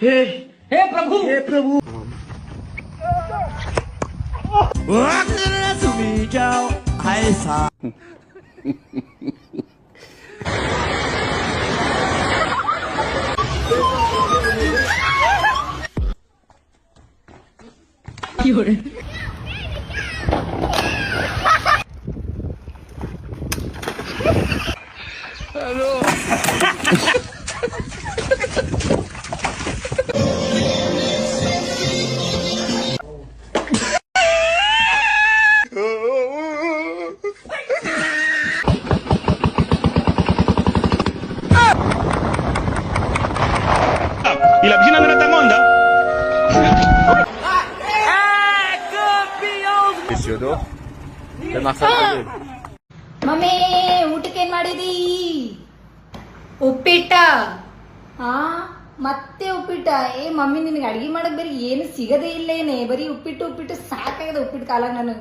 हे हे प्रभु हे प्रभु तुम्ही Η λαμπιχή να τα μόντα. Mummy ಊಟಕ್ಕೆ ಏನ್ ಮಾಡಿದಿ? ಉಪ್ಪಿಟ್ಟ. ಹಾ ಮತ್ತೆ ಉಪ್ಪಿಟ್ಟ. ಏ ಮಮ್ಮಿ ನಿನಗೆ ಅಡಿಗೆ ಮಾಡಕ್ ಬರೀ ಏನು ಸಿಗದೇ ಇಲ್ಲೇನೆ ಬರೀ ಉಪ್ಪಿಟ್ಟು ಉಪ್ಪಿಟ್ಟು ಸಾಕಾಗದ ಉಪ್ಪಿಟ್ಟು ಕಾಲ ನಾನು.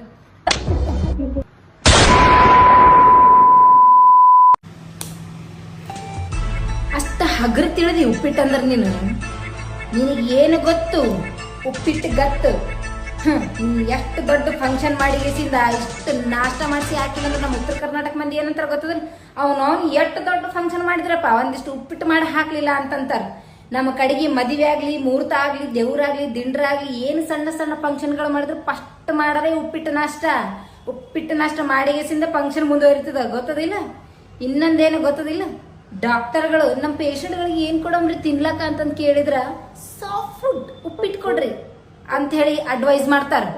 ಅಷ್ಟ ಹಗ್ರ ತಿಳಿದಿ ಉಪ್ಪಿಟ್ಟು ಅಂದ್ರೆ ನೀನು. ನಿನಗೆ ಏನು ಗೊತ್ತು? ಉಪ್ಪಿಟ್ಟು ಗತ್ತು. ಎಷ್ಟು ದೊಡ್ಡ ಫಂಕ್ಷನ್ ಮಾಡಿ ಗೆಸಿಂದ ಇಷ್ಟು ನಾಷ್ಟ ಮಾಡಿಸಿ ಹಾಕಿಲ್ಲ ನಮ್ಮ ಉತ್ತರ ಕರ್ನಾಟಕ ಮಂದಿ ಏನಂತಾರೆ ಗೊತ್ತದ? ಅವನು ಅವ್ನು ಎಷ್ಟು ದೊಡ್ಡ ಫಂಕ್ಷನ್ ಮಾಡಿದ್ರಪ್ಪ, ಒಂದಿಷ್ಟು ಉಪ್ಪಿಟ್ಟು ಮಾಡಿ ಹಾಕ್ಲಿಲ್ಲ ಅಂತಂತಾರ. ನಮ್ಮ ಕಡೆಗೆ ಮದುವೆ ಆಗಲಿ, ಮುಹೂರ್ತ ಆಗಲಿ ದೇವ್ರಾಗ್ಲಿ ದಿಂಡ್ರಾಗ್ಲಿ ಏನು ಸಣ್ಣ ಸಣ್ಣ ಫಂಕ್ಷನ್ಗಳು ಮಾಡಿದ್ರು ಫಸ್ಟ್ ಮಾಡದೇ ಉಪ್ಪಿಟ್ಟು ನಾಷ್ಟ. ಉಪ್ಪಿಟ್ಟು ನಾಷ್ಟ ಮಾಡಿಗೆಸಿಂದ ಫಂಕ್ಷನ್ ಮುಂದುವರಿತದ ಗೊತ್ತದಿಲ್ಲ? ಇನ್ನೊಂದೇನು ಗೊತ್ತದಿಲ್ಲ? ಡಾಕ್ಟರ್ಗಳು ನಮ್ಮ ಪೇಷಂಟ್ಗಳಿಗೆ ಏನ್ ಕೊಡಮ್ರಿ ತಿನ್ಲಕ್ಕ ಅಂತಂದು ಕೇಳಿದ್ರ ಸಾಫ್ಟ್ ಫುಡ್ ಉಪ್ಪಿಟ್ಟು ಕೊಡ್ರಿ ಅಂತ ಹೇಳಿ ಅಡ್ವೈಸ್ ಮಾಡ್ತಾರೆ.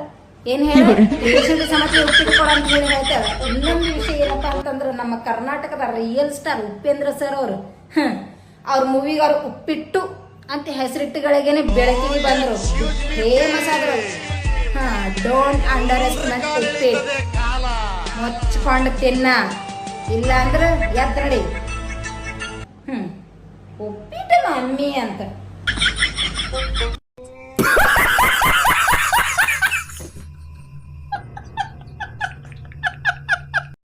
ಏನ್ ಹೇಳಿ? ಪೇಷಂಟ್ ಸಮಸ್ಯೆ ಉಪ್ಪಿಟ್ಟು ಕೊಡ ಅಂತ ಹೇಳಿ ಹೇಳ್ತಾರ. ಇನ್ನೊಂದು ವಿಷಯ ಏನಪ್ಪ ಅಂತಂದ್ರ, ನಮ್ಮ ಕರ್ನಾಟಕದ ರಿಯಲ್ ಸ್ಟಾರ್ ಉಪೇಂದ್ರ ಸರ್ ಅವರು ಅವ್ರ ಮೂವಿಗೆ ಅವ್ರು ಉಪ್ಪಿಟ್ಟು ಅಂತ ಹೆಸರಿಟ್ಟುಗಳಿಗೇನೆ ಬೆಳಕಿಗೆ ಬಂದ್ರು. ಫೇಮಸ್ ಆದ್ರು ಹಾ ಡೋಂಟ್ ಅಂಡರ್ ಎಸ್ಟಿಮೇಟ್ ಉಪ್ಪಿಟ್ಟು ಮುಚ್ಕೊಂಡು ತಿನ್ನ. ಇಲ್ಲ ಅಂದ್ರೆ ಎತ್ತಡಿ ಹ್ಮ್. ಉಪ್ಪಿಟ್ಟು ಮಮ್ಮಿ ಅಂತ.